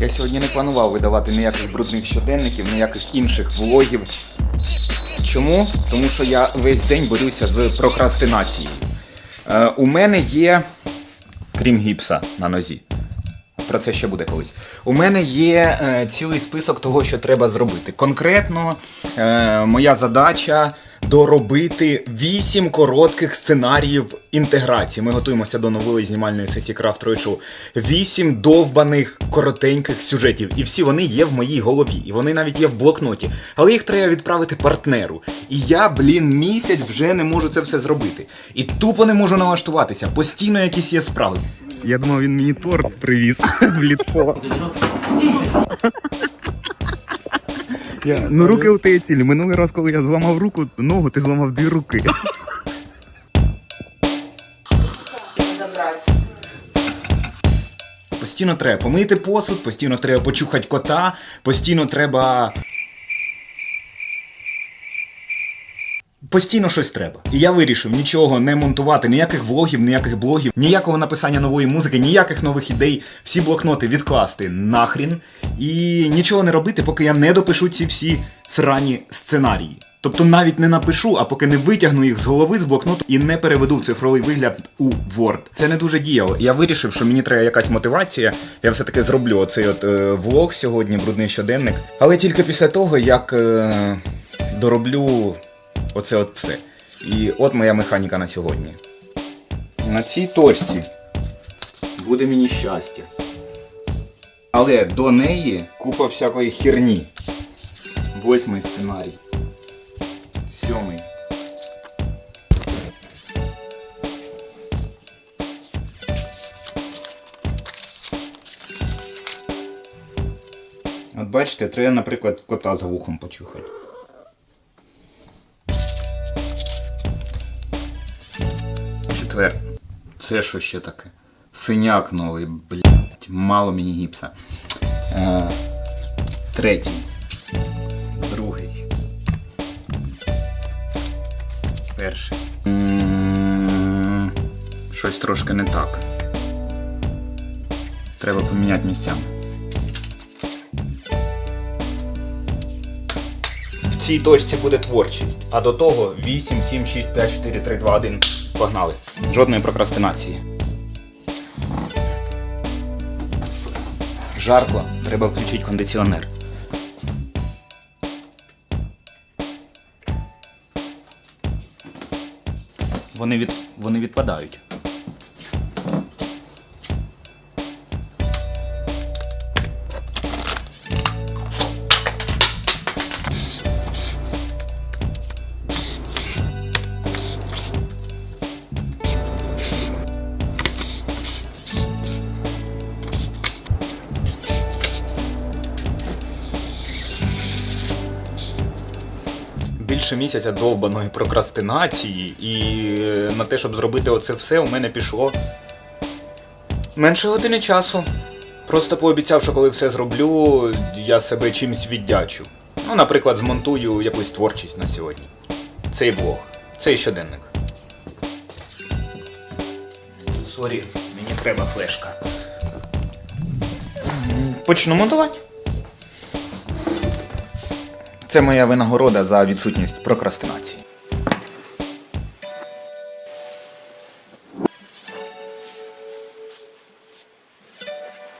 Я сьогодні не планував видавати ніяких брудних щоденників, ніяких інших влогів. Чому? Тому що я весь день борюся з прокрастинацією. Е, у мене є, крім гіпса на нозі. Про це ще буде колись. У мене є е, цілий список того, що треба зробити. Конкретно е, моя задача доробити 8 коротких сценаріїв інтеграції. Ми готуємося до нової знімальної сесії Крафт Show. 8 довбаних коротеньких сюжетів. І всі вони є в моїй голові. І вони навіть є в блокноті. Але їх треба відправити партнеру. І я, блін, місяць вже не можу це все зробити. І тупо не можу налаштуватися. Постійно якісь є справи. Я думав, він мені торт привіз в ліцо. Я, ну руки у тебе цілі. Минулий раз, коли я зламав руку, ногу, ти зламав дві руки. Постійно треба помити посуд, постійно треба почухати кота, постійно треба. Постійно щось треба. І я вирішив нічого не монтувати, ніяких влогів, ніяких блогів, ніякого написання нової музики, ніяких нових ідей, всі блокноти відкласти нахрін і нічого не робити, поки я не допишу ці всі срані сценарії. Тобто навіть не напишу, а поки не витягну їх з голови з блокноту і не переведу в цифровий вигляд у Word. Це не дуже діяло. Я вирішив, що мені треба якась мотивація. Я все-таки зроблю оцей от е, влог сьогодні, брудний щоденник. Але тільки після того, як е, дороблю оце от все. І от моя механіка на сьогодні. На цій точці буде мені щастя. Але до неї купа всякої херні. Восьмий сценарій. Сьомий. От бачите, треба, наприклад, кота за вухом почухати. Четвер. Це що ще таке? Синяк новий, блять, мало мені гіпса. Е, третій. Другий. Перший. Щось трошки не так. Треба поміняти місцями. В цій точці буде творчість, а до того 8, 7, 6, 5, 4, 3, 2, 1. Погнали. Жодної прокрастинації. Жарко, треба включити кондиціонер. Вони, від... Вони відпадають. Більше місяця довбаної прокрастинації, і е, на те, щоб зробити оце все, у мене пішло менше години часу. Просто пообіцяв, що коли все зроблю, я себе чимось віддячу. Ну, наприклад, змонтую якусь творчість на сьогодні. Цей блог, цей щоденник. Сорі, мені треба флешка. Почну монтувати. Це моя винагорода за відсутність прокрастинації.